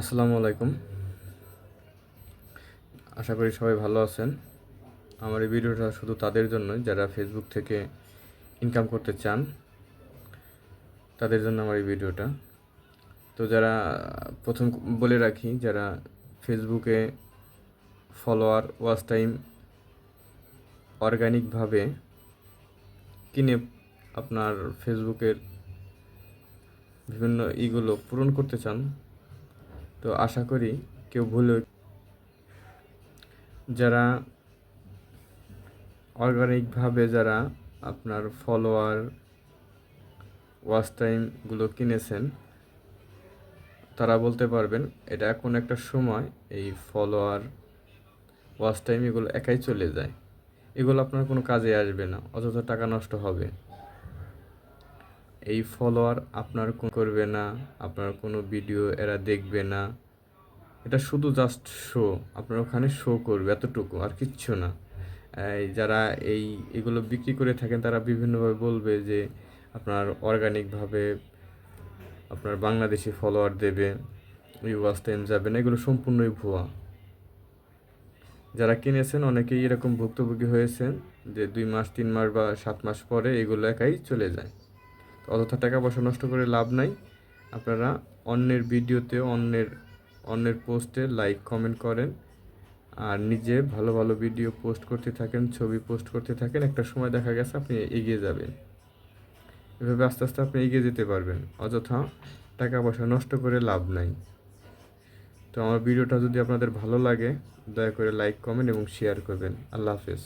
আসসালামু আলাইকুম। আশা করি সবাই ভালো আছেন। আমার এই ভিডিওটা শুধু তাদের জন্য যারা ফেসবুক থেকে ইনকাম করতে চান, তাদের জন্য আমার এই ভিডিওটা। তো যারা, প্রথম বলে রাখি, যারা ফেসবুকে ফলোয়ার ওয়াচ টাইম অর্গানিকভাবে কিনে আপনার ফেসবুকের বিভিন্ন ইগুলো পূরণ করতে চান তো আশা করি কেউ ভুলে যারা অর্গানিকভাবে যারা আপনার ফলোয়ার ওয়াচ টাইমগুলো কিনেছেন, তারা বলতে পারবেন, এটা এখন একটা সময় এই ফলোয়ার ওয়াচ টাইম এগুলো একাই চলে যায়। এগুলো আপনার কোনো কাজে আসবে না, অযথা টাকা নষ্ট হবে। এই ফলোয়ার আপনার করবে না, আপনার কোনো ভিডিও এরা দেখবে না। এটা শুধু জাস্ট শো আপনার ওখানে শো করবে এতটুকু, আর কিচ্ছু না। যারা এই, এগুলো বিক্রি করে থাকেন, তারা বিভিন্নভাবে বলবে যে আপনার অর্গানিকভাবে আপনার বাংলাদেশি ফলোয়ার দেবে ওয়াচ টাইম যাবে না, এগুলো সম্পূর্ণই ভুয়া। যারা কিনেছেন, অনেকেই এরকম ভুক্তভোগী হয়েছেন যে দুই মাস, তিন মাস বা সাত মাস পরে এগুলো একাই চলে যায়। অযথা টাকা পয়সা নষ্ট করে লাভ নাই। আপনারা অন্যের ভিডিওতে, অন্যের অন্যের পোস্টে লাইক কমেন্ট করেন। আর নিজে ভালো ভালো ভিডিও পোস্ট করতে থাকেন, ছবি পোস্ট করতে থাকেন, একটা সময় দেখা গেছে আপনি এগিয়ে যাবেন। এভাবে আস্তে আস্তে আপনি এগিয়ে যেতে পারবেন, অযথা টাকা পয়সা নষ্ট করে লাভ নাই। তো আমার ভিডিওটা যদি আপনাদের ভালো লাগে, দয়া করে লাইক কমেন্ট এবং শেয়ার করবেন। আল্লাহ হাফেজ।